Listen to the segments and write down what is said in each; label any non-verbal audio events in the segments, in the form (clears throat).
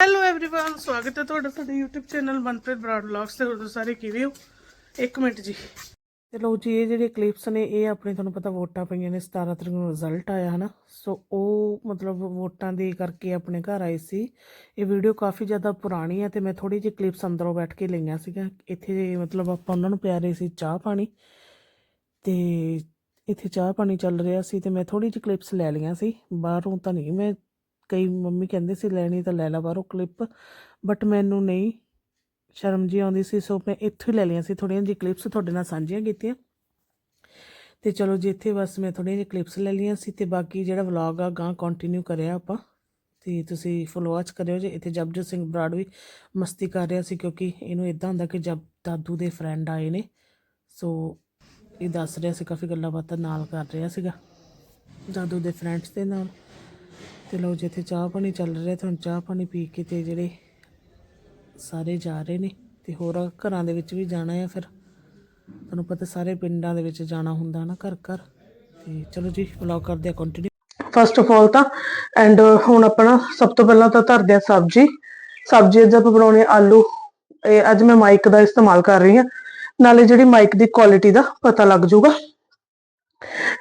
Hello everyone ਸਵਾਗਤ ਹੈ ਤੁਹਾਡਾ ਸਾਡੇ YouTube channel Manpreet Brar vlogs ਤੇ ਹੋਰ ਸਾਰੇ ਕਿਵੇਂ ਹੋ ਇੱਕ ਮਿੰਟ ਜੀ ਤੇ ਲਓ ਜੀ ਇਹ ਜਿਹੜੇ ਕਲਿੱਪਸ ਨੇ ਇਹ ਆਪਣੇ ਤੁਹਾਨੂੰ ਪਤਾ ਵੋਟਾਂ ਪਈਆਂ ਨੇ 17 ਤਰੀਕ ਨੂੰ ਰਿਜ਼ਲਟ ਆਇਆ ਹਨਾ ਸੋ ਉਹ ਮਤਲਬ ਵੋਟਾਂ ਦੇ ਕਰਕੇ ਆਪਣੇ ਘਰ ਆਏ ਸੀ ਇਹ ਵੀਡੀਓ ਕਾਫੀ ਜ਼ਿਆਦਾ ਪੁਰਾਣੀ ਹੈ ਤੇ ਮੈਂ ਥੋੜੀ ਜਿਹੀ ਕਲਿੱਪਸ ਅੰਦਰੋਂ ਬੈਠ ਕੇ ਲਈਆਂ ਸੀਗੀਆਂ ਇੱਥੇ ਮਤਲਬ ਆਪਾਂ ਉਹਨਾਂ ਨੂੰ ਪਿਆ ਰਹੇ ਸੀ ਚਾਹ ਪਾਣੀ ਤੇ ਇੱਥੇ ਚਾਹ ਪਾਣੀ ਚੱਲ ਰਿਹਾ ਸੀ ਤੇ ਮੈਂ ਥੋੜੀ ਜਿਹੀ ਕਲਿੱਪਸ ਲੈ ਲਈਆਂ ਸੀ ਬਾਹਰੋਂ ਤਾਂ ਨਹੀਂ ਮੈਂ ਕਈ ਮੰਮੀ ਕਹਿੰਦੇ ਸੀ, ਲੈਣੀ ਤਾਂ ਲੈ ਲਾ ਬਾਹਰੋਂ ਕਲਿੱਪ ਬਟ ਮੈਨੂੰ ਨਹੀਂ। ਸ਼ਰਮ ਜੀ ਆਉਂਦੀ ਸੀ, ਸੋ ਮੈਂ ਇੱਥੋਂ ਹੀ ਲੈ ਲਈਆਂ ਸੀ, ਥੋੜ੍ਹੀਆਂ ਜਿਹੀ ਕਲਿੱਪਸ ਤੁਹਾਡੇ ਨਾਲ ਸਾਂਝੀਆਂ ਕੀਤੀਆਂ। ਤੇ ਚਲੋ ਜੀ ਇੱਥੇ ਬਸ ਮੈਂ ਥੋੜ੍ਹੀਆਂ ਜਿਹੀ ਕਲਿੱਪਸ ਲੈ ਲਈਆਂ ਸੀ ਤੇ ਬਾਕੀ ਜਿਹੜਾ ਵਲੌਗ ਆ ਗਾਂ ਕੰਟੀਨਿਊ ਕਰਿਆ ਆਪਾਂ। ਤੇ ਤੁਸੀਂ ਫੋਲੋ ਵਾਚ ਕਰਿਓ ਜੇ, ਇੱਥੇ ਜਪਜੋਤ ਸਿੰਘ ਬਰਾੜ ਵੀ ਮਸਤੀ ਕਰ ਰਿਹਾ ਸੀ, ਕਿਉਂਕਿ ਇਹਨੂੰ ਇਦਾਂ ਹੁੰਦਾ ਕਿ ਜਬ ਦਾਦੂ ਦੇ ਫਰੈਂਡ ਆਏ ਨੇ। ਸੋ ਇਹ ਦੱਸ ਰਿਹਾ ਸੀ, ਕਾਫੀ ਗੱਲਾਂ ਬਾਤਾਂ ਨਾਲ ਕਰ ਰਿਹਾ ਸੀਗਾ, ਦਾਦੂ ਦੇ ਫਰੈਂਡਸ ਦੇ ਨਾਲ। ਤੇ ਲਓ ਜਿੱਥੇ ਚਾਹ ਪਾਣੀ ਚੱਲ ਰਿਹਾ ਤੁਹਾਨੂੰ ਚਾਹ ਪਾਣੀ ਪੀ ਕੇ ਤੇ ਜਿਹੜੇ ਸਾਰੇ ਜਾ ਰਹੇ ਨੇ ਤੇ ਹੋਰ ਘਰਾਂ ਦੇ ਵਿੱਚ ਵੀ ਜਾਣਾ ਆ ਫਿਰ। ਤੁਹਾਨੂੰ ਪਤਾ ਸਾਰੇ ਪਿੰਡਾਂ ਦੇ ਵਿੱਚ ਜਾਣਾ ਹੁੰਦਾ ਨਾ ਘਰ ਘਰ। ਤੇ ਚਲੋ ਜੀ ਵਲੌਗ ਕਰਦੇ ਆ ਕੰਟੀਨਿਊ ਫਸਟ ਆਫ ਆਲ ਤਾਂ ਐਂਡ ਹੁਣ ਆਪਣਾ ਸਭ ਤੋਂ ਪਹਿਲਾਂ ਤਾਂ ਧਰਦੇ ਆ ਸਬਜ਼ੀ। ਸਬਜ਼ੀ ਅੱਜ ਆਪਾਂ ਬਣਾਉਣੇ ਆ ਆਲੂ। ਇਹ ਅੱਜ ਮੈਂ ਮਾਈਕ ਦਾ ਇਸਤੇਮਾਲ ਕਰ ਰਹੀ ਹਾਂ। ਨਾਲੇ ਜਿਹੜੀ ਮਾਈਕ ਦੀ ਕੁਆਲਿਟੀ ਦਾ ਪਤਾ ਲੱਗ ਜਾਊਗਾ।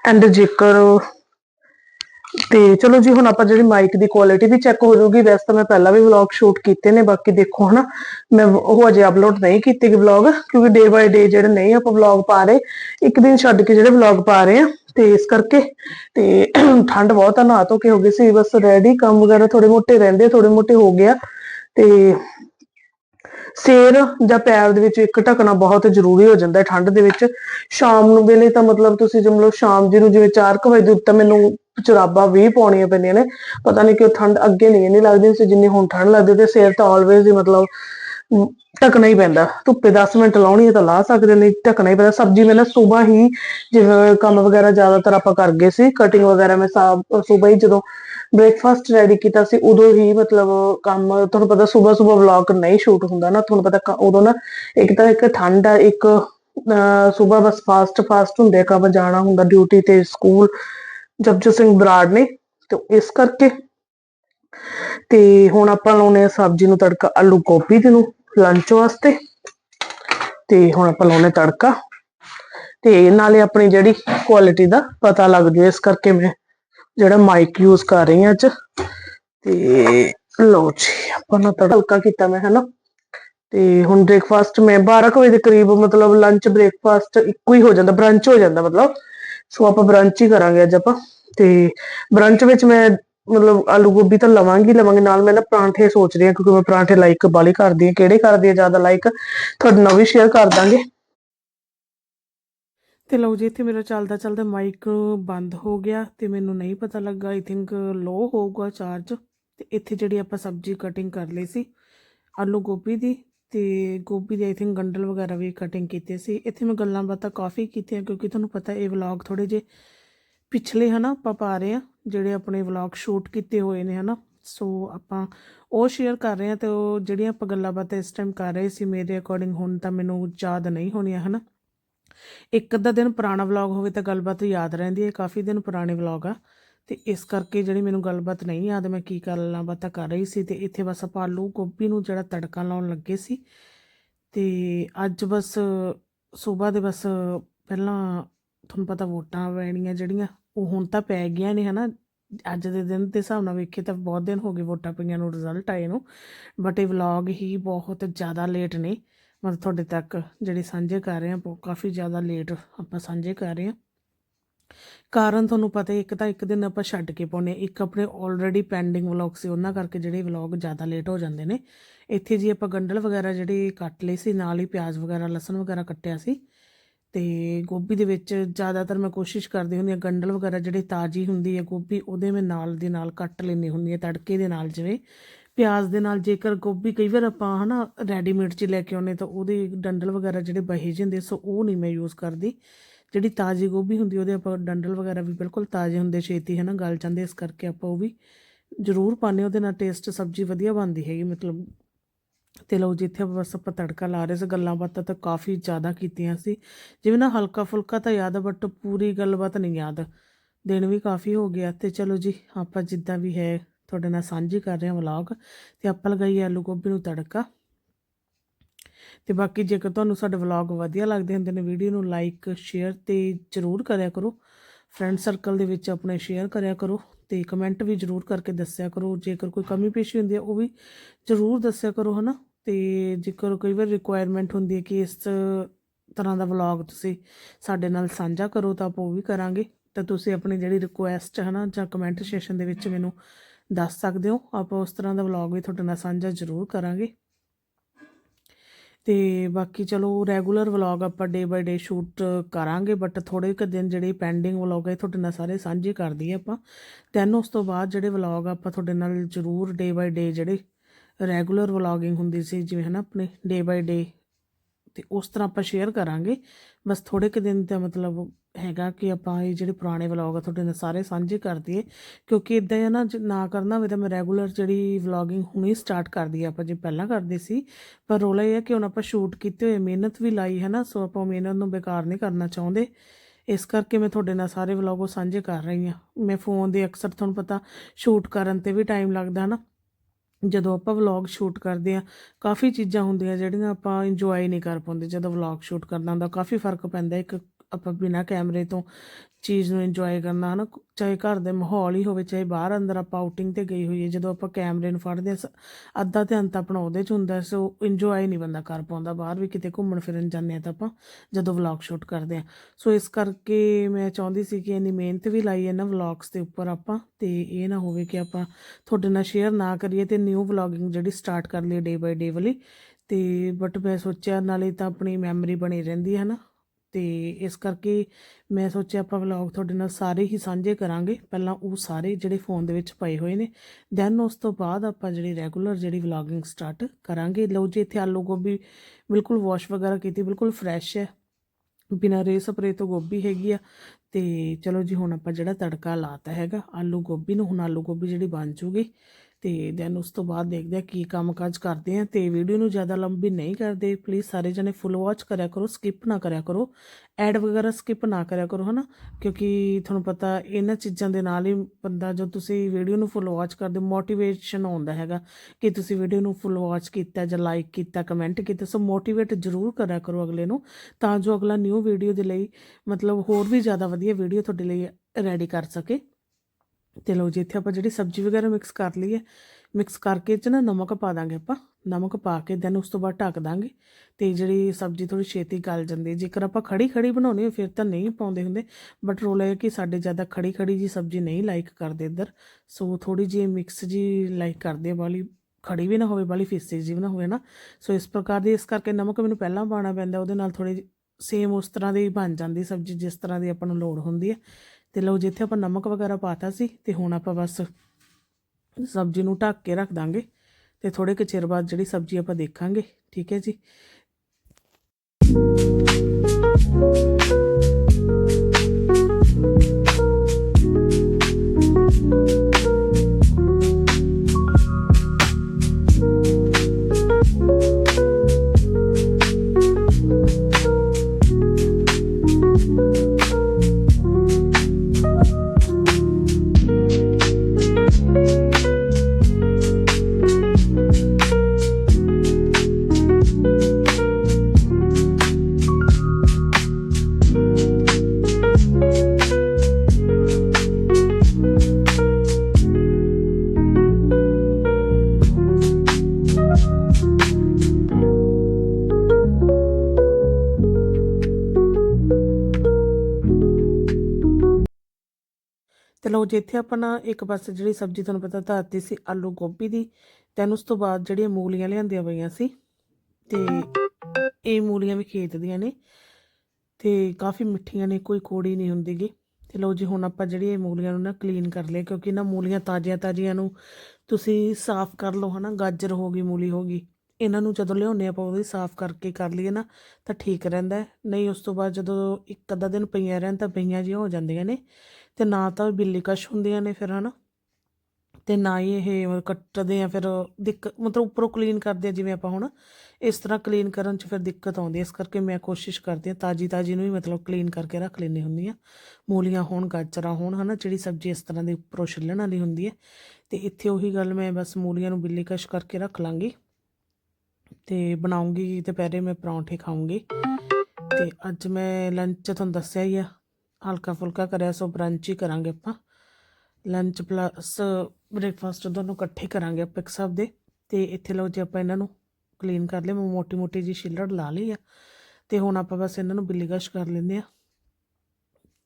ਐਂਡ ਜੇਕਰ ਤੇ ਚਲੋ ਜੀ, ਹੁਣ ਆਪਾਂ ਜਿਹੜੀ ਮਾਈਕ ਦੀ ਕੁਆਲਿਟੀ ਵੀ ਚੈੱਕ ਹੋ ਜਾਊਗੀ, ਵੈਸੇ ਤਾਂ ਮੈਂ ਪਹਿਲਾਂ ਵੀ ਵਲੌਗ ਸ਼ੂਟ ਕੀਤੇ ਨੇ, ਬਾਕੀ ਦੇਖੋ ਹਨਾ, ਮੈਂ ਉਹ ਅਜੇ ਅਪਲੋਡ ਨਹੀਂ ਕੀਤੇ ਗੇ ਵਲੌਗ ਕਿਉਂਕਿ ਡੇ ਬਾਈ ਡੇ ਜਿਹੜੇ ਨਹੀਂ ਆਪਾਂ ਵਲੌਗ ਪਾ ਰਹੇ, ਇੱਕ ਦਿਨ ਛੱਡ ਕੇ ਜਿਹੜੇ ਵਲੌਗ ਪਾ ਰਹੇ ਆ, ਤੇ ਇਸ ਕਰਕੇ, ਤੇ (clears throat) ਠੰਡ ਬਹੁਤ ਆ, ਨਹਾ ਧੋ ਕੇ ਹੋ ਗਈ ਸੀ, ਬਸ ਰੈਡੀ ਕੰਮ ਵਗੈਰਾ ਥੋੜੇ ਮੋਟੇ ਰਹਿੰਦੇ ਥੋੜੇ ਮੋਟੇ ਹੋ ਗਿਆ ਤੇ ਸਿਰ ਜਾਂ ਪੈਰ ਦੇ ਵਿੱਚ ਇੱਕ ਢਕਣਾ ਬਹੁਤ ਜ਼ਰੂਰੀ ਹੋ ਜਾਂਦਾ ਹੈ ਠੰਡ ਦੇ ਵਿੱਚ। ਸ਼ਾਮ ਨੂੰ ਵੇਲੇ ਤਾਂ ਮਤਲਬ ਤੁਸੀਂ ਜਮ ਲਓ ਸ਼ਾਮ ਜੀ ਨੂੰ ਜਿਵੇਂ 4 ਵਜੇ ਦੇ ਉੱਤੇ ਮੈਨੂੰ ਚੁਰਾਬਾਂ ਵੀ ਪਾਉਣੀਆਂ ਪੈਂਦੀਆਂ ਨੇ। ਪਤਾ ਨਹੀਂ ਕਿਉਂ ਠੰਡ ਅੱਗੇ ਨਹੀਂ ਇੰਨੀ ਲੱਗਦੀ ਸੀ ਜਿੰਨੀ ਹੁਣ ਠੰਡ ਲੱਗਦੀ ਤੇ ਸਿਰ ਤਾਂ ਆਲਵੇਜ਼ ਹੀ ਮਤਲਬ ਅਮ, ਢਕਣਾ ਹੀ ਪੈਂਦਾ। ਧੁੱਪੇ 10 ਮਿੰਟ ਲਾਉਣੀ ਹੈ ਤਾਂ ਲਾ ਸਕਦੇ ਨਹੀਂ ਢਕਣਾ ਹੀ ਪੈਂਦਾ। ਸਬਜ਼ੀ ਮੈਂ ਨਾ ਸਵੇਰ ਹੀ ਜਿਵੇਂ ਕੰਮ ਵਗੈਰਾ ਜ਼ਿਆਦਾਤਰ ਆਪਾਂ ਕਰ ਗਏ ਸੀ। ਕਟਿੰਗ ਵਗੈਰਾ ਮੈਂ ਸਵੇਰ ਹੀ ਜਦੋਂ ਬ੍ਰੇਕਫਾਸਟ ਰੈਡੀ ਕੀਤਾ ਸੀ, ਉਦੋਂ ਹੀ ਮਤਲਬ ਕੰਮ, ਤੁਹਾਨੂੰ ਪਤਾ ਸਵੇਰ ਸਵੇਰ ਵਲੌਗ ਨਹੀਂ ਸ਼ੂਟ ਹੁੰਦਾ ਨਾ, ਤੁਹਾਨੂੰ ਪਤਾ ਉਦੋਂ ਨਾ ਇੱਕ ਤਾਂ ਇੱਕ ਠੰਡ ਆ, ਇੱਕ ਸਵੇਰ ਬਸ ਫਾਸਟ ਫਾਸਟ ਹੁੰਦੇ ਕੰਮ, ਜਾਣਾ ਹੁੰਦਾ ਡਿਊਟੀ ਤੇ ਸਕੂਲ ਜਪਜੋਤ ਸਿੰਘ ਬਰਾੜ ਨੇ, ਤੇ ਇਸ ਕਰਕੇ ਤੇ ਹੁਣ ਆਪਾਂ ਲਾਉਨੇ ਸਬਜ਼ੀ ਨੂੰ ਤੜਕਾ, ਆਲੂ ਗੋਭੀ ਦੇ ਨੂੰ ਲੰਚ ਵਾਸਤੇ, ਤੇ ਹੁਣ ਆਪਾਂ ਲਾਉਨੇ ਤੜਕਾ, ਤੇ ਨਾਲੇ ਆਪਣੀ ਜਿਹੜੀ ਕੁਆਲਿਟੀ ਦਾ ਪਤਾ ਲੱਗ ਜੂ ਇਸ ਕਰਕੇ ਮੈਂ ਜਿਹੜਾ ਮਾਈਕ ਯੂਜ਼ ਕਰ ਰਹੀ ਹਾਂ ਅੱਜ। ਤੇ ਲੋ ਜੀ, ਆਪਾਂ ਨਾ ਤੜਕਾ ਹਲਕਾ ਕੀਤਾ ਮੈਂ, ਹਨਾ? ਤੇ ਹੁਣ ਬ੍ਰੇਕਫਾਸਟ ਮੈਂ 12 ਕੁ ਵਜੇ ਦੇ ਕਰੀਬ, ਮਤਲਬ ਲੰਚ ਬ੍ਰੇਕਫਾਸਟ ਇੱਕੋ ਹੀ ਹੋ ਜਾਂਦਾ ਬ੍ਰੰਚ ਹੋ ਜਾਂਦਾ ਮਤਲਬ। ਸੋ ਆਪਾਂ ਬ੍ਰੰਚ ਹੀ ਕਰਾਂਗੇ ਅੱਜ ਆਪਾਂ। ਤੇ ਬ੍ਰੰਚ ਵਿੱਚ ਮੈਂ ਮਤਲਬ ਆਲੂ ਗੋਭੀ ਤਾਂ ਲਵਾਂਗੀ, ਲਵਾਂਗੇ। ਨਾਲ ਮੈਂ ਨਾ ਪਰਾਂਠੇ ਸੋਚ ਰਹੀ ਹਾਂ, ਕਿਉਂਕਿ ਮੈਂ ਪਰਾਂਠੇ ਲਾਈਕ ਬਾਲੀ ਕਰਦੀ ਹਾਂ। ਕਿਹੜੇ ਕਰਦੀ ਹਾਂ ਜ਼ਿਆਦਾ ਲਾਈਕ ਤੁਹਾਡੇ ਨਾਲ ਵੀ ਸ਼ੇਅਰ ਕਰ ਦਾਂਗੇ। ਤੇ ਲਓ ਜੀ, ਇੱਥੇ ਮੇਰਾ ਚੱਲਦਾ ਚੱਲਦਾ ਮਾਈਕ ਬੰਦ ਹੋ ਗਿਆ ਤੇ ਮੈਨੂੰ ਨਹੀਂ ਪਤਾ ਲੱਗਾ। ਆਈ ਥਿੰਕ ਲੋ ਹੋਊਗਾ ਚਾਰਜ ਤੇ ਇੱਥੇ ਜਿਹੜੀ ਆਪਾਂ ਸਬਜ਼ੀ ਕਟਿੰਗ ਕਰ ਲਈ ਸੀ, ਆਲੂ ਗੋਭੀ ਦੀ ਤੇ ਗੋਭੀ ਦੀ ਆਈ ਥਿੰਕ ਗੰਡਲ ਵਗੈਰਾ ਵੀ ਕਟਿੰਗ ਕੀਤੇ ਸੀ। ਇੱਥੇ ਮੈਂ ਗੱਲਾਂ ਬਾਤਾਂ ਕਾਫੀ ਕੀਤੀਆਂ ਕਿਉਂਕਿ ਤੁਹਾਨੂੰ ਪਤਾ ਇਹ ਵਲੌਗ ਥੋੜੇ ਜੇ ਪਿਛਲੇ ਹਨਾ ਆਪਾਂ ਪਾ ਰਹੇ ਆ ਜਿਹੜੇ ਆਪਣੇ ਵਲੌਗ ਸ਼ੂਟ ਕੀਤੇ ਹੋਏ ਨੇ ਹਨਾ। ਸੋ ਆਪਾਂ ਉਹ ਸ਼ੇਅਰ ਕਰ ਰਹੇ ਆ ਤੇ ਉਹ ਜਿਹੜੀਆਂ ਆਪਾਂ ਗੱਲਾਂ ਬਾਤਾਂ ਇਸ ਟਾਈਮ ਕਰ ਰਹੇ ਸੀ, ਮੇਰੇ ਅਕੋਰਡਿੰਗ ਹੁਣ ਤਾਂ ਮੈਨੂੰ ਯਾਦ ਨਹੀਂ ਹੋਣੀਆਂ ਹਨਾ। ਇੱਕ ਅੱਧਾ ਦਿਨ ਪੁਰਾਣਾ ਵਲੌਗ ਹੋਵੇ ਤਾਂ ਗੱਲਬਾਤ ਯਾਦ ਰਹਿੰਦੀ ਹੈ, ਕਾਫੀ ਦਿਨ ਪੁਰਾਣੇ ਵਲੌਗ ਆ। ਤੇ ਇਸ ਕਰਕੇ ਜਿਹੜੀ ਮੈਨੂੰ ਗੱਲਬਾਤ ਨਹੀਂ ਯਾਦ, ਮੈਂ ਕੀ ਗੱਲਾਂ ਬਾਤਾਂ ਕਰ ਰਹੀ ਸੀ ਤੇ ਇੱਥੇ ਬਸ ਆਪਾਂ ਆਲੂ ਗੋਭੀ ਨੂੰ ਜਿਹੜਾ ਤੜਕਾ ਲਾਉਣ ਲੱਗੇ ਸੀ। ਤੇ ਅੱਜ ਬਸ ਸਵੇਰ ਦੇ ਬਸ ਪਹਿਲਾਂ ਤੁਹਾਨੂੰ ਪਤਾ ਵੋਟਾਂ ਪੈਣੀਆਂ ਜਿਹੜੀਆਂ, ਉਹ ਹੁਣ ਤਾਂ ਪੈ ਗਈਆਂ ਨੇ ਹਨਾ। ਅੱਜ ਦੇ ਦਿਨ ਦੇ ਹਿਸਾਬ ਨਾਲ ਵੇਖੇ ਤਾਂ ਬਹੁਤ ਦਿਨ ਹੋ ਗਏ ਵੋਟਾਂ ਪਈਆਂ ਨੂੰ ਰਿਜ਼ਲਟ ਆਏ ਨੂੰ। ਬਟ ਇਹ ਵਲੌਗ ਹੀ ਬਹੁਤ ਜ਼ਿਆਦਾ ਲੇਟ ਨੇ। ਮਤਲਬ ਤੁਹਾਡੇ ਤੱਕ ਜਿਹੜੇ ਸਾਂਝੇ ਕਰ ਰਹੇ ਹਾਂ ਬਹੁਤ ਕਾਫੀ ਜ਼ਿਆਦਾ ਲੇਟ ਆਪਾਂ ਸਾਂਝੇ ਕਰ ਰਹੇ ਹਾਂ ਕਾਰਨ ਤੁਹਾਨੂੰ ਪਤਾ ਹੀ, ਇੱਕ ਤਾਂ ਇੱਕ ਦਿਨ ਆਪਾਂ ਛੱਡ ਕੇ ਪਾਉਨੇ ਇੱਕ ਆਪਣੇ ਆਲਰੇਡੀ ਪੈਂਡਿੰਗ ਵਲੌਗ ਸੀ, ਉਹਨਾਂ ਕਰਕੇ ਜਿਹੜੇ ਵਲੌਗ ਜ਼ਿਆਦਾ ਲੇਟ ਹੋ ਜਾਂਦੇ ਨੇ। ਇੱਥੇ ਜੀ ਆਪਾਂ ਗੰਡਲ ਵਗੈਰਾ ਜਿਹੜੇ ਕੱਟ ਲਏ ਸੀ, ਨਾਲ ਹੀ ਪਿਆਜ਼ ਵਗੈਰਾ, ਲਸਣ ਵਗੈਰਾ ਕੱਟਿਆ ਸੀ। ਤੇ ਗੋਭੀ ਦੇ ਵਿੱਚ ਜ਼ਿਆਦਾਤਰ ਮੈਂ ਕੋਸ਼ਿਸ਼ ਕਰਦੀ ਹੁੰਦੀ ਹਾਂ, ਗੰਡਲ ਵਗੈਰਾ ਜਿਹੜੀ ਤਾਜ਼ੀ ਹੁੰਦੀ ਹੈ ਗੋਭੀ, ਉਹਦੇ ਮੈਂ ਨਾਲ ਦੀ ਨਾਲ ਕੱਟ ਲੈਣੀ ਹੁੰਦੀ ਹੈ, ਤੜਕੇ ਦੇ ਨਾਲ ਜਿਵੇਂ। ਪਿਆਜ਼ ਦੇ ਨਾਲ ਜੇਕਰ ਗੋਭੀ ਕਈ ਵਾਰ ਆਪਾਂ ਹਨਾ ਰੈਡੀਮੇਡ ਚ ਲੈ ਕੇ ਆਉਨੇ ਤਾਂ ਉਹਦੇ ਡੰਡਲ ਵਗੈਰਾ ਜਿਹੜੇ ਬਹੇ ਜਾਂਦੇ ਸੋ ਉਹ ਨਹੀਂ ਮੈਂ ਯੂਜ਼ ਕਰਦੀ। ਜਿਹੜੀ ਤਾਜ਼ੀ ਗੋਭੀ ਹੁੰਦੀ ਉਹਦੇ ਆਪਾਂ ਡੰਡਲ ਵਗੈਰਾ ਵੀ ਬਿਲਕੁਲ ਤਾਜ਼ੇ ਹੁੰਦੇ, ਛੇਤੀ ਹਨਾ ਗਲ ਜਾਂਦੇ, ਇਸ ਕਰਕੇ ਆਪਾਂ ਉਹ ਵੀ ਜ਼ਰੂਰ ਪਾਉਂਦੇ ਉਹਦੇ ਨਾਲ ਟੇਸਟ ਸਬਜ਼ੀ ਵਧੀਆ ਬਣਦੀ ਹੈਗੀ, ਮਤਲਬ ਤੇ ਲਓ ਜਿੱਥੇ ਬਸ ਆਪਾਂ ਤੜਕਾ ਲਾ ਰਹੇ ਸੀ, ਗੱਲਾਂ ਬਾਤਾਂ ਤਾਂ ਕਾਫੀ ਜ਼ਿਆਦਾ ਕੀਤੀਆਂ ਸੀ। ਜਿਵੇਂ ਨਾ ਹਲਕਾ ਫੁਲਕਾ ਤਾਂ ਯਾਦ ਆ ਬਟ ਪੂਰੀ ਗੱਲਬਾਤ ਨਹੀਂ ਯਾਦ। ਦਿਨ ਵੀ ਕਾਫੀ ਹੋ ਗਿਆ ਤੇ ਚਲੋ ਜੀ, ਆਪਾਂ ਜਿੱਦਾਂ ਵੀ ਹੈ ਤੁਹਾਡੇ ਨਾਲ ਸਾਂਝੀ ਕਰ ਰਹੇ ਹਾਂ ਵਲੌਗ ਤੇ ਆਪਾਂ ਲਗਾਈ ਆਲੂ ਗੋਭੀ ਨੂੰ ਤੜਕਾ। ਤੇ ਬਾਕੀ ਜੇਕਰ ਤੁਹਾਨੂੰ ਸਾਡੇ ਵਲੌਗ ਵਧੀਆ ਲੱਗਦੇ ਹੁੰਦੇ ਨੇ ਵੀਡੀਓ ਨੂੰ ਲਾਈਕ ਸ਼ੇਅਰ ਤੇ ਜਰੂਰ ਕਰਿਆ ਕਰੋ। ਫਰੈਂਡ ਸਰਕਲ ਦੇ ਵਿੱਚ ਆਪਣੇ ਸ਼ੇਅਰ ਕਰਿਆ ਕਰੋ ਤੇ ਕਮੈਂਟ ਵੀ ਜਰੂਰ ਕਰਕੇ ਦੱਸਿਆ ਕਰੋ। ਜੇਕਰ ਕੋਈ ਕਮੀ ਪੇਸ਼ੀ ਹੁੰਦੀ ਹੈ, ਉਹ ਵੀ ਜਰੂਰ ਦੱਸਿਆ ਕਰੋ, ਹਨਾ? ਤੇ ਜੇਕਰ ਕੋਈ ਵਾਰ ਰਿਕੁਆਇਰਮੈਂਟ ਹੁੰਦੀ ਹੈ ਕਿ ਇਸ ਤਰ੍ਹਾਂ ਦਾ ਵਲੌਗ ਤੁਸੀਂ ਸਾਡੇ ਨਾਲ ਸਾਂਝਾ ਕਰੋ, ਤਾਂ ਆਪਾਂ ਉਹ ਵੀ ਕਰਾਂਗੇ। ਤਾਂ ਤੁਸੀਂ ਆਪਣੀ ਜਿਹੜੀ ਰਿਕੁਐਸਟ ਹੈ ਨਾ ਜਾਂ ਕਮੈਂਟ ਸੈਸ਼ਨ ਦੇ ਵਿੱਚ ਮੈਨੂੰ ਦੱਸ ਸਕਦੇ ਹੋ। ਆਪਾਂ ਉਸ ਤਰ੍ਹਾਂ ਦਾ ਵਲੌਗ ਵੀ ਤੁਹਾਡੇ ਨਾਲ ਸਾਂਝਾ ਜ਼ਰੂਰ ਕਰਾਂਗੇ। ਤੇ ਬਾਕੀ ਚਲੋ ਰੈਗੂਲਰ ਵਲੌਗ ਆਪਾਂ ਡੇ ਬਾਈ ਡੇ ਸ਼ੂਟ ਕਰਾਂਗੇ ਬਟ ਥੋੜੇ ਕੁ ਦਿਨ ਜਿਹੜੇ ਪੈਂਡਿੰਗ ਵਲੌਗ ਹੈ ਤੁਹਾਡੇ ਨਾਲ ਸਾਰੇ ਸਾਂਝੇ ਕਰ ਦਈਏ ਆਪਾਂ। ਦੈਨ ਉਸ ਤੋਂ ਬਾਅਦ ਜਿਹੜੇ ਵਲੌਗ ਆਪਾਂ ਤੁਹਾਡੇ ਨਾਲ ਜ਼ਰੂਰ ਡੇ ਬਾਈ ਡੇ ਜਿਹੜੇ ਰੈਗੂਲਰ ਵਲੌਗਿੰਗ ਹੁੰਦੀ ਸੀ, ਜਿਵੇਂ ਹਨਾ ਆਪਣੇ ਡੇ ਬਾਈ ਡੇ ਤੇ ਉਸ ਤਰ੍ਹਾਂ ਆਪਾਂ ਸ਼ੇਅਰ ਕਰਾਂਗੇ। ਬਸ ਥੋੜੇ ਕੁ ਦਿਨ ਦਾ ਮਤਲਬ ਹੈਗਾ ਕਿ ਆਪਾਂ ਇਹ ਜਿਹੜੇ ਪੁਰਾਣੇ ਵਲੌਗ ਆ ਤੁਹਾਡੇ ਨਾਲ ਸਾਰੇ ਸਾਂਝੇ ਕਰ ਦਈਏ, ਕਿਉਂਕਿ ਇਦਾਂ ਹੈ ਨਾ, ਜੇ ਨਾ ਕਰਨਾ ਹੋਵੇ ਤਾਂ ਮੈਂ ਰੈਗੂਲਰ ਜਿਹੜੀ ਵਲੌਗਿੰਗ ਹੁਣੀ ਸਟਾਰਟ ਕਰ ਦਈ ਆਪਾਂ ਜੇ ਪਹਿਲਾਂ ਕਰਦੇ ਸੀ। ਪਰ ਰੋਲਾ ਇਹ ਹੈ ਕਿ ਹੁਣ ਆਪਾਂ ਸ਼ੂਟ ਕੀਤੇ ਹੋਏ, ਮਿਹਨਤ ਵੀ ਲਾਈ ਹੈ ਨਾ, ਸੋ ਆਪਾਂ ਮਿਹਨਤ ਨੂੰ ਬੇਕਾਰ ਨਹੀਂ ਕਰਨਾ ਚਾਹੁੰਦੇ। ਇਸ ਕਰਕੇ ਮੈਂ ਤੁਹਾਡੇ ਨਾਲ ਸਾਰੇ ਵਲੌਗ ਉਹ ਸਾਂਝੇ ਕਰ ਰਹੀ ਹਾਂ। ਮੈਂ ਫੋਨ ਦੇ ਅਕਸਰ ਤੁਹਾਨੂੰ ਪਤਾ ਸ਼ੂਟ ਕਰਨ ਤੇ ਵੀ ਟਾਈਮ ਲੱਗਦਾ ਹੈ ਨਾ। ਜਦੋਂ ਆਪਾਂ ਵਲੌਗ ਸ਼ੂਟ ਕਰਦੇ ਆ ਕਾਫੀ ਚੀਜ਼ਾਂ ਹੁੰਦੀਆਂ ਜਿਹੜੀਆਂ ਆਪਾਂ ਇੰਜੋਏ ਨਹੀਂ ਕਰ ਪਾਉਂਦੇ। ਜਦੋਂ ਵਲੌਗ ਸ਼ੂਟ ਕਰਨਾ ਹੁੰਦਾ ਕਾਫੀ ਫ਼ਰਕ ਪੈਂਦਾ ਇੱਕ ਆਪਾਂ ਬਿਨਾ ਕੈਮਰੇ ਤੋਂ ਚੀਜ਼ ਨੂੰ ਇੰਜੋਏ ਕਰਨਾ, ਹਨਾ? ਚਾਹੇ ਘਰ ਦੇ ਮਾਹੌਲ ਹੀ ਹੋਵੇ, ਚਾਹੇ ਬਾਹਰ ਅੰਦਰ ਆਪਾਂ ਆਊਟਿੰਗ ਤੇ ਗਈ ਹੋਈਏ, ਜਦੋਂ ਆਪਾਂ ਕੈਮਰੇ ਨੂੰ ਫੜਦੇ ਆ ਸ- ਅੱਧਾ ਧਿਆਨ ਤਾਂ ਆਪਣਾ ਉਹਦੇ 'ਚ ਹੁੰਦਾ, ਸੋ ਇੰਜੋਏ ਨਹੀਂ ਬੰਦਾ ਕਰ ਪਾਉਂਦਾ ਬਾਹਰ ਵੀ, ਕਿਤੇ ਘੁੰਮਣ ਫਿਰਨ ਜਾਂਦੇ ਆ ਤਾਂ ਆਪਾਂ ਜਦੋਂ ਵਲੌਗ ਸ਼ੂਟ ਕਰਦੇ ਆ ਸੋ ਇਸ ਕਰਕੇ ਮੈਂ ਚਾਹੁੰਦੀ ਸੀ ਕਿ ਇੰਨੀ ਮਿਹਨਤ ਵੀ ਲਾਈ ਇਹਨਾਂ ਵਲੌਗਸ ਦੇ ਉੱਪਰ ਆਪਾਂ, ਤੇ ਇਹ ਨਾ ਹੋਵੇ ਕਿ ਆਪਾਂ ਤੁਹਾਡੇ ਨਾਲ ਸ਼ੇਅਰ ਨਾ ਕਰੀਏ ਤੇ ਨਿਊ ਵਲੌਗਿੰਗ ਜਿਹੜੀ ਸਟਾਰਟ ਕਰ ਲਈਏ ਡੇ ਬਾਈ ਡੇ ਵਾਲੀ, ਤੇ ਬਟ ਮੈਂ ਸੋਚਿਆ ਨਾਲੇ ਤਾਂ ਆਪਣੀ ਮੈਮਰੀ ਬਣੀ ਰਹਿੰਦੀ ਹੈ ਨਾ। ਤੇ ਇਸ ਕਰਕੇ ਮੈਂ ਸੋਚਿਆ ਆਪਾਂ ਵਲੌਗ ਤੁਹਾਡੇ ਨਾਲ ਸਾਰੇ ਹੀ ਸਾਂਝੇ ਕਰਾਂਗੇ। ਪਹਿਲਾਂ ਉਹ ਸਾਰੇ ਜਿਹੜੇ ਫੋਨ ਦੇ ਵਿੱਚ ਪਏ ਹੋਏ ਨੇ। ਦੈਨ ਉਸ ਤੋਂ ਬਾਅਦ ਆਪਾਂ ਜਿਹੜੀ ਰੈਗੂਲਰ ਜਿਹੜੀ ਵਲੌਗਿੰਗ ਸਟਾਰਟ ਕਰਾਂਗੇ। ਲਓ ਜੀ, ਇੱਥੇ ਆਲੂ ਗੋਭੀ ਬਿਲਕੁਲ ਵਾਸ਼ ਵਗੈਰਾ ਕੀਤੀ, ਬਿਲਕੁਲ ਫਰੈਸ਼ ਹੈ। ਬਿਨਾਂ ਰੇ ਸਪਰੇ ਤੋਂ ਗੋਭੀ ਹੈਗੀ ਆ। ਤੇ ਚਲੋ ਜੀ, ਹੁਣ ਆਪਾਂ ਜਿਹੜਾ ਤੜਕਾ ਲਾਤਾ ਹੈਗਾ, ਆਲੂ ਗੋਭੀ ਨੂੰ, ਹੁਣ ਆਲੂ ਗੋਭੀ ਜਿਹੜੀ ਬਣ ਜੂਗੀ। ਤੇ ਦੈਨ ਉਸ ਤੋਂ ਬਾਅਦ ਦੇਖਦੇ ਆ ਕੀ ਕੰਮ ਕਾਜ ਕਰਦੇ ਆ ਤੇ ਵੀਡੀਓ ਨੂੰ ਜ਼ਿਆਦਾ ਲੰਬੀ ਨਹੀਂ ਕਰਦੇ। ਪਲੀਜ਼ ਸਾਰੇ ਜਣੇ ਫੁੱਲ ਵਾਚ ਕਰਿਆ ਕਰੋ ਸਕਿਪ ਨਾ ਕਰਿਆ ਕਰੋ। ਐਡ ਵਗੈਰਾ ਸਕਿਪ ਨਾ ਕਰਿਆ ਕਰੋ, ਹਨਾ? ਕਿਉਂਕਿ ਤੁਹਾਨੂੰ ਪਤਾ ਇਹਨਾਂ ਚੀਜ਼ਾਂ ਦੇ ਨਾਲ ਹੀ ਬੰਦਾ ਜੋ ਤੁਸੀਂ ਵੀਡੀਓ ਨੂੰ ਫੁੱਲ ਵਾਚ ਕਰਦੇ ਮੋਟੀਵੇਸ਼ਨ ਆਉਂਦਾ ਹੈਗਾ ਕਿ ਤੁਸੀਂ ਵੀਡੀਓ ਨੂੰ ਫੁੱਲ ਵਾਚ ਕੀਤਾ ਜਾਂ ਲਾਈਕ ਕੀਤਾ ਕਮੈਂਟ ਕੀਤਾ, ਸੋ ਮੋਟੀਵੇਟ ਜ਼ਰੂਰ ਕਰਿਆ ਕਰੋ ਅਗਲੇ ਨੂੰ ਤਾਂ ਜੋ ਅਗਲਾ ਨਿਊ ਵੀਡੀਓ ਦੇ ਲਈ ਮਤਲਬ ਹੋਰ ਵੀ ਜ਼ਿਆਦਾ ਵਧੀਆ ਵੀਡੀਓ ਤੁਹਾਡੇ ਲਈ ਰੈਡੀ ਕਰ ਸਕੇ। ਤੇ ਲਓ ਜੀ, ਇੱਥੇ ਆਪਾਂ ਜਿਹੜੀ ਸਬਜ਼ੀ ਵਗੈਰਾ ਮਿਕਸ ਕਰ ਲਈ ਹੈ ਮਿਕਸ ਕਰਕੇ 'ਚ ਨਾ ਨਮਕ ਪਾ ਦਾਂਗੇ ਆਪਾਂ। ਨਮਕ ਪਾ ਕੇ ਦੈਨ ਉਸ ਤੋਂ ਬਾਅਦ ਢੱਕ ਦਾਂਗੇ ਤੇ ਜਿਹੜੀ ਸਬਜ਼ੀ ਥੋੜੀ ਛੇਤੀ ਗਲ ਜਾਂਦੀ ਹੈ। ਜੇਕਰ ਆਪਾਂ ਖੜੀ ਖੜੀ ਬਣਾਉਣੀ ਹੋ, ਫਿਰ ਤਾਂ ਨਹੀਂ ਪਾਉਂਦੇ ਹੁੰਦੇ ਬਟ ਰੋਲ ਇਹ ਕਿ ਸਾਡੇ ਜ਼ਿਆਦਾ ਖੜੀ ਖੜੀ ਜੀ ਸਬਜ਼ੀ ਨਹੀਂ ਲਾਈਕ ਕਰਦੇ ਇੱਧਰ। ਸੋ ਥੋੜੀ ਜਿਹੀ ਮਿਕਸ ਜੀ ਲਾਈਕ ਕਰਦੇ ਆ ਵਾਲੀ ਖੜੀ ਵੀ ਨਾ ਹੋਵੇ ਵਾਲੀ ਫਿੱਸੀ ਜੀ ਵੀ ਨਾ ਹੋਵੇ ਨਾ। ਸੋ ਇਸ ਪ੍ਰਕਾਰ ਦੀ ਇਸ ਕਰਕੇ ਨਮਕ ਮੈਨੂੰ ਪਹਿਲਾਂ ਪਾਉਣਾ ਪੈਂਦਾ, ਉਹਦੇ ਨਾਲ ਥੋੜੀ ਸੇਮ ਉਸ ਤਰ੍ਹਾਂ ਦੀ ਬਣ ਜਾਂਦੀ ਸਬਜ਼ੀ, ਜਿਸ ਤਰ੍ਹਾਂ ਦੀ ਆਪਾਂ ਨੂੰ ਲੋੜ ਹੁੰਦੀ ਹੈ। ਤੇ ਲਓ ਜਿੱਥੇ ਆਪਾਂ ਨਮਕ ਵਗੈਰਾ ਪਾਤਾ ਸੀ ਤੇ ਹੁਣ ਆਪਾਂ ਬਸ ਸਬਜ਼ੀ ਨੂੰ ਢੱਕ ਕੇ ਰੱਖ ਦਾਂਗੇ ਤੇ ਥੋੜੇ ਕੁ ਚਿਰ ਬਾਅਦ ਜਿਹੜੀ ਸਬਜ਼ੀ ਆਪਾਂ ਦੇਖਾਂਗੇ, ਠੀਕ ਹੈ ਜੀ? ਤੇ ਲਓ ਜਿੱਥੇ ਆਪਾਂ ਨਾ ਇੱਕ ਪਾਸੇ ਜਿਹੜੀ ਸਬਜ਼ੀ ਤੁਹਾਨੂੰ ਪਤਾ ਧਰਤੀ ਸੀ ਆਲੂ ਗੋਭੀ ਦੀ ਤੈਨੂੰ ਉਸ ਤੋਂ ਬਾਅਦ ਜਿਹੜੀਆਂ ਮੂਲੀਆਂ ਲਿਆਂਦੀਆਂ ਪਈਆਂ ਸੀ, ਤੇ ਇਹ ਮੂਲੀਆਂ ਵੀ ਖੇਤ ਦੀਆਂ ਨੇ, ਤੇ ਕਾਫੀ ਮਿੱਠੀਆਂ ਨੇ, ਕੋਈ ਕੋੜੀ ਨਹੀਂ ਹੁੰਦੀਗੀ। ਤੇ ਲਓ ਜੀ ਹੁਣ ਆਪਾਂ ਜਿਹੜੀ ਇਹ ਮੂਲੀਆਂ ਨੂੰ ਨਾ ਕਲੀਨ ਕਰ ਲਿਆ ਕਿਉਂਕਿ ਨਾ ਮੂਲੀਆਂ ਤਾਜ਼ੀਆਂ ਤਾਜ਼ੀਆਂ ਨੂੰ ਤੁਸੀਂ ਸਾਫ਼ ਕਰ ਲਓ ਹਨਾ, ਗਾਜਰ ਹੋ ਗਈ, ਮੂਲੀ ਹੋ ਗਈ, ਇਹਨਾਂ ਨੂੰ ਜਦੋਂ ਲਿਆਉਂਦੇ ਆਪਾਂ ਉਹਦੀ ਸਾਫ਼ ਕਰਕੇ ਕਰ ਲਈਏ ਨਾ, ਤਾਂ ਠੀਕ ਰਹਿੰਦਾ ਨਹੀਂ, ਉਸ ਤੋਂ ਬਾਅਦ ਜਦੋਂ ਇੱਕ ਅੱਧਾ ਦਿਨ ਪਈਆਂ ਰਹਿਣ ਤਾਂ ਪਈਆਂ ਜਿਹੀਆਂ ਹੋ ਜਾਂਦੀਆਂ ਨੇ। ਤੇ ਨਾ ਤਾਂ ਬਿੱਲੀ ਕਸ਼ ਹੁੰਦੀਆਂ ਨੇ ਫਿਰ, ਹਨਾ? ਤੇ ਨਾ ਹੀ ਇਹ ਕੱਟਦੇ ਆ, ਫਿਰ ਦਿੱਕ, ਮਤਲਬ ਉੱਪਰੋਂ ਕਲੀਨ ਕਰਦੇ ਆ, ਜਿਵੇਂ ਆਪਾਂ ਹੁਣ ਇਸ ਤਰ੍ਹਾਂ ਕਲੀਨ ਕਰਨ 'ਚ ਫਿਰ ਦਿੱਕਤ ਆਉਂਦੀ ਹੈ ਇਸ ਕਰਕੇ ਮੈਂ ਕੋਸ਼ਿਸ਼ ਕਰਦੀ ਹਾਂ ਤਾਜੀ ਤਾਜੀ ਨੂੰ ਹੀ ਮਤਲਬ ਕਲੀਨ ਕਰਕੇ ਰੱਖ ਲੈਣੀ ਹੁੰਦੀ ਆ। ਮੂਲੀਆਂ ਹੋਣ, ਗਾਜਰਾਂ ਹੋਣ, ਹਨਾ? ਜਿਹੜੀ ਸਬਜ਼ੀ ਇਸ ਤਰ੍ਹਾਂ ਦੀ ਉੱਪਰੋਂ ਛਿੱਲਣ ਵਾਲੀ ਹੁੰਦੀ ਹੈ ਤੇ ਇੱਥੇ ਉਹੀ ਗੱਲ ਮੈਂ ਬਸ ਮੂਲੀਆਂ ਨੂੰ ਬਿੱਲੀ ਕਸ਼ ਕਰਕੇ ਰੱਖ ਲਾਂਗੀ। ਤੇ ਬਣਾਉਂਗੀ, ਦੁਪਹਿਰੇ ਮੈਂ ਪਰੌਂਠੇ ਖਾਉਂਗੀ ਤੇ ਅੱਜ ਮੈਂ ਲੰਚ ਤੁਹਾਨੂੰ ਦੱਸਿਆ ਹੀ ਆ। ਹਲਕਾ ਫੁਲਕਾ ਕਰਿਆ, ਸੋ ਬ੍ਰੰਚ ਹੀ ਕਰਾਂਗੇ ਆਪਾਂ। ਲੰਚ ਪਲੱਸ ਬ੍ਰੇਕਫਾਸਟ ਦੋਨੋਂ ਇਕੱਠੇ ਕਰਾਂਗੇ ਆਪਾਂ ਇੱਕ ਸਭ ਦੇ। ਤੇ ਇੱਥੇ ਲਓ ਜੇ ਆਪਾਂ ਇਹਨਾਂ ਨੂੰ ਕਲੀਨ ਕਰ ਲਿਆ, ਮੈਂ ਮੋਟੀ ਮੋਟੀ ਜੀ ਛਿੱਲੜ ਲਾ ਲਈ ਆ। ਤੇ ਹੁਣ ਆਪਾਂ ਬਸ ਇਹਨਾਂ ਨੂੰ ਬਿੱਲੀ ਕਸ਼ ਕਰ ਲੈਂਦੇ ਆ।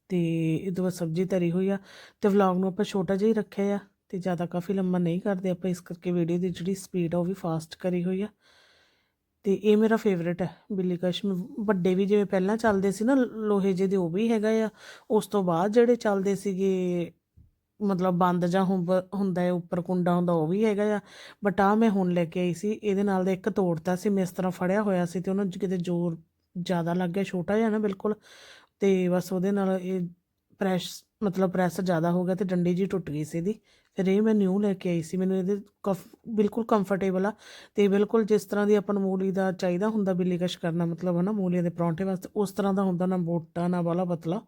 ਤੇ ਇਹਦੇ ਬਾਅਦ ਸਬਜ਼ੀ ਤਰੀ ਹੋਈ ਆ। ਤੇ ਵਲੌਗ ਨੂੰ ਆਪਾਂ ਛੋਟਾ ਜਿਹਾ ਹੀ ਰੱਖਿਆ ਆ। ਤੇ ਜ਼ਿਆਦਾ ਕਾਫੀ ਲੰਮਾ ਨਹੀਂ ਕਰਦੇ ਆਪਾਂ, ਇਸ ਕਰਕੇ ਵੀਡੀਓ ਦੀ ਜਿਹੜੀ ਸਪੀਡ ਆ ਉਹ ਵੀ ਫਾਸਟ ਕਰੀ ਹੋਈ ਆ। ਤੇ ਇਹ ਮੇਰਾ ਫੇਵਰੇਟ ਹੈ, ਬਿੱਲੀ ਕਸ਼ਮ। ਵੱਡੇ ਵੀ ਜਿਵੇਂ ਪਹਿਲਾਂ ਚੱਲਦੇ ਸੀ ਨਾ, ਲੋਹੇ ਜਿਹੇ ਦੇ, ਉਹ ਵੀ ਹੈਗਾ ਆ। ਉਸ ਤੋਂ ਬਾਅਦ ਜਿਹੜੇ ਚੱਲਦੇ ਸੀਗੇ, ਮਤਲਬ ਬੰਦ ਜਾਂ ਹੁੰਦਾ ਹੈ, ਉੱਪਰ ਕੁੰਡਾ ਹੁੰਦਾ, ਉਹ ਵੀ ਹੈਗਾ ਆ। ਬਟ ਆ ਮੈਂ ਹੁਣ ਲੈ ਕੇ ਆਈ ਸੀ, ਇਹਦੇ ਨਾਲ ਦਾ ਇੱਕ ਤੋੜਤਾ ਸੀ, ਮੈਂ ਇਸ ਤਰ੍ਹਾਂ ਫੜਿਆ ਹੋਇਆ ਸੀ ਤੇ ਉਹਨਾਂ 'ਚ ਕਿਤੇ ਜ਼ੋਰ ਜ਼ਿਆਦਾ ਲੱਗ ਗਿਆ, ਛੋਟਾ ਜਿਹਾ ਨਾ ਬਿਲਕੁਲ। ਤੇ ਬਸ ਉਹਦੇ ਨਾਲ ਇਹ ਪ੍ਰੈਸ ਮਤਲਬ ਪ੍ਰੈਸ ਜ਼ਿਆਦਾ ਹੋ ਗਿਆ ਤੇ ਡੰਡੀ ਜੀ ਟੁੱਟ ਗਈ ਸੀ ਇਹਦੀ। ਫਿਰ ਇਹ ਮੈਂ ਨਿਊ ਲੈ ਕੇ ਆਈ ਸੀ। ਮੈਨੂੰ ਇਹਦੇ ਕਫ ਬਿਲਕੁਲ ਕੰਫਰਟੇਬਲ ਆ ਤੇ ਬਿਲਕੁਲ ਜਿਸ ਤਰ੍ਹਾਂ ਦੀ ਆਪਾਂ ਨੂੰ ਮੂਲੀ ਦਾ ਚਾਹੀਦਾ ਹੁੰਦਾ, ਬਿੱਲੀ ਕਸ਼ ਕਰਨਾ ਮਤਲਬ ਹੈ ਨਾ ਮੂਲੀਆਂ ਦੇ ਪਰੌਂਠੇ ਵਾਸਤੇ, ਉਸ ਤਰ੍ਹਾਂ ਦਾ ਹੁੰਦਾ ਨਾ ਮੋਟਾ ਨਾ ਵਾਲਾ ਪਤਲਾ,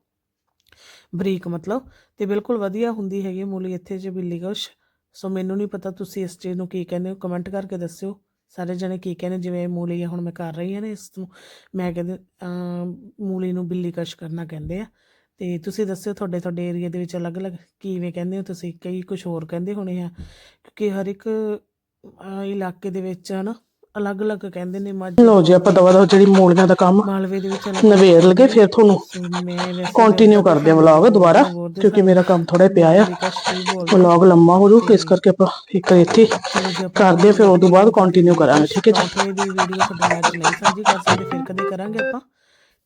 ਬਰੀਕ ਮਤਲਬ ਤੇ ਬਿਲਕੁਲ ਵਧੀਆ ਹੁੰਦੀ ਹੈਗੀ ਮੂਲੀ ਇੱਥੇ ਜੇ ਬਿੱਲੀ ਕਸ਼। ਸੋ ਮੈਨੂੰ ਨਹੀਂ ਪਤਾ ਤੁਸੀਂ ਇਸ ਚੀਜ਼ ਨੂੰ ਕੀ ਕਹਿੰਦੇ ਹੋ ਕਮੈਂਟ ਕਰਕੇ ਦੱਸਿਓ। ਸਾਰੇ ਜਣੇ ਕੀ ਕਹਿੰਦੇ, ਜਿਵੇਂ ਮੂਲੀ ਆ, ਹੁਣ ਮੈਂ ਕਰ ਰਹੀ ਹਾਂ ਨਾ ਇਸ ਨੂੰ। ਮੈਂ ਕਹਿੰਦੇ ਮੂਲੀ ਨੂੰ ਬਿੱਲੀ ਕਸ਼ ਕਰਨਾ ਕਹਿੰਦੇ ਆ। ਤੇ ਤੁਸੀਂ ਦੱਸਿਓ ਤੁਹਾਡੇ ਤੁਹਾਡੇ ਏਰੀਆ ਦੇ ਵਿੱਚ ਅਲੱਗ-ਅਲੱਗ ਕਿਵੇਂ ਕਹਿੰਦੇ ਹੋ ਤੁਸੀਂ? ਕਈ ਕੁਝ ਹੋਰ ਕਹਿੰਦੇ ਹੋਣੇ ਆ ਕਿਉਂਕਿ ਹਰ ਇੱਕ ਇਲਾਕੇ ਦੇ ਵਿੱਚ ਹਨਾ ਅਲੱਗ-ਅਲੱਗ ਕਹਿੰਦੇ ਨੇ ਮੱਝ। ਲੋ ਜੀ ਆਪਾਂ ਦਵਾ ਦਵਾ ਜਿਹੜੀ ਮੂਲੀਆਂ ਦਾ ਕੰਮ ਮਾਲਵੇ ਦੇ ਵਿੱਚ ਨਵੇੜ ਲਗੇ ਫਿਰ ਤੁਹਾਨੂੰ ਕੰਟੀਨਿਊ ਕਰਦੇ ਆ ਵਲੌਗ ਦੁਬਾਰਾ ਕਿਉਂਕਿ ਮੇਰਾ ਕੰਮ ਥੋੜਾ ਪਿਆ ਆ। ਵਲੌਗ ਲੰਮਾ ਹੋ ਜੂ ਇਸ ਕਰਕੇ ਆਪਾਂ ਇੱਕ ਇੱਥੇ ਕਰਦੇ ਫਿਰ ਉਸ ਤੋਂ ਬਾਅਦ ਕੰਟੀਨਿਊ ਕਰਾਂਗੇ ਠੀਕ ਹੈ ਜੀ? ਵੀਡੀਓ ਤੁਹਾਡੇ ਨਾਲ ਨਹੀਂ ਸਾਂਝੀ ਕਰ ਸਕਦੇ ਫਿਰ ਕਦੇ ਕਰਾਂਗੇ ਆਪਾਂ।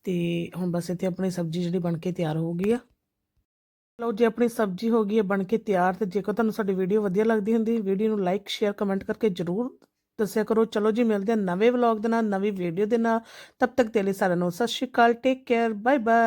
ਤੇ ਹੁਣ ਬਸ ਇੱਥੇ ਆਪਣੀ ਸਬਜ਼ੀ ਜਿਹੜੀ ਬਣ ਕੇ ਤਿਆਰ ਹੋ ਗਈ ਆ। ਲਓ ਜੀ ਆਪਣੀ ਸਬਜ਼ੀ ਹੋ ਗਈ ਹੈ ਬਣ ਕੇ ਤਿਆਰ ਤੇ ਜੇਕਰ ਤੁਹਾਨੂੰ ਸਾਡੀ ਵੀਡੀਓ ਵਧੀਆ ਲੱਗਦੀ ਹੁੰਦੀ, ਵੀਡੀਓ ਨੂੰ ਲਾਈਕ ਸ਼ੇਅਰ ਕਮੈਂਟ ਕਰਕੇ ਜਰੂਰ ਦੱਸਿਆ ਕਰੋ। ਚਲੋ ਜੀ, ਮਿਲਦੇ ਹਾਂ ਨਵੇਂ ਵਲੌਗ ਦੇ ਨਾਲ, ਨਵੀਂ ਵੀਡੀਓ ਦੇ ਨਾਲ। ਤਬ ਤੱਕ ਦੇ ਲਈ ਸਾਰਿਆਂ ਨੂੰ ਸਤਿ ਸ਼੍ਰੀ ਅਕਾਲ ਟੇਕ ਕੇਅਰ ਬਾਏ ਬਾਏ